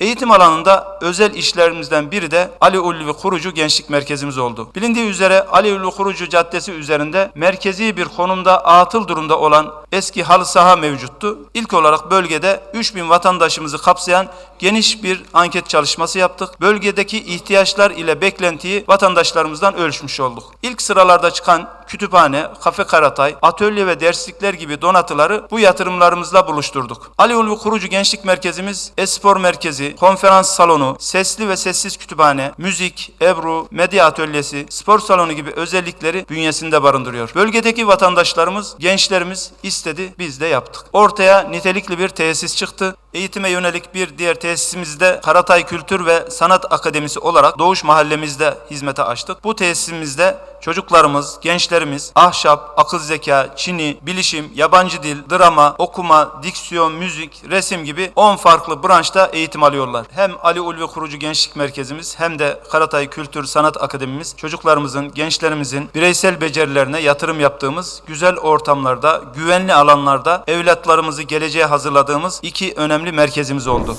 Eğitim alanında özel işlerimizden biri de Ali Ulvi Kurucu Gençlik Merkezimiz oldu. Bilindiği üzere Ali Ulvi Kurucu Caddesi üzerinde merkezi bir konumda atıl durumda olan eski halı saha mevcuttu. İlk olarak bölgede 3000 vatandaşımızı kapsayan geniş bir anket çalışması yaptık. Bölgedeki ihtiyaçlar ile beklentiyi vatandaşlarımızdan ölçmüş olduk. İlk sıralarda çıkan kütüphane, kafe karatay, atölye ve derslikler gibi donatıları bu yatırımlarımızla buluşturduk. Ali Ulvi Kurucu Gençlik Merkezimiz, espor merkezi, konferans salonu, sesli ve sessiz kütüphane, müzik, ebru, medya atölyesi, spor salonu gibi özellikleri bünyesinde barındırıyor. Bölgedeki vatandaşlarımız, gençlerimiz istedi, biz de yaptık. Ortaya nitelikli bir tesis çıktı. Eğitime yönelik bir diğer tesisimizde Karatay Kültür ve Sanat Akademisi olarak Doğuş Mahallemizde hizmete açtık. Bu tesisimizde çocuklarımız, gençlerimiz ahşap, akıl zeka, çini, bilişim, yabancı dil, drama, okuma, diksiyon, müzik, resim gibi 10 farklı branşta eğitim alıyorlar. Hem Ali Ulvi Kurucu Gençlik Merkezimiz hem de Karatay Kültür Sanat Akademimiz çocuklarımızın, gençlerimizin bireysel becerilerine yatırım yaptığımız güzel ortamlarda, güvenli alanlarda evlatlarımızı geleceğe hazırladığımız iki önemli merkezimiz oldu.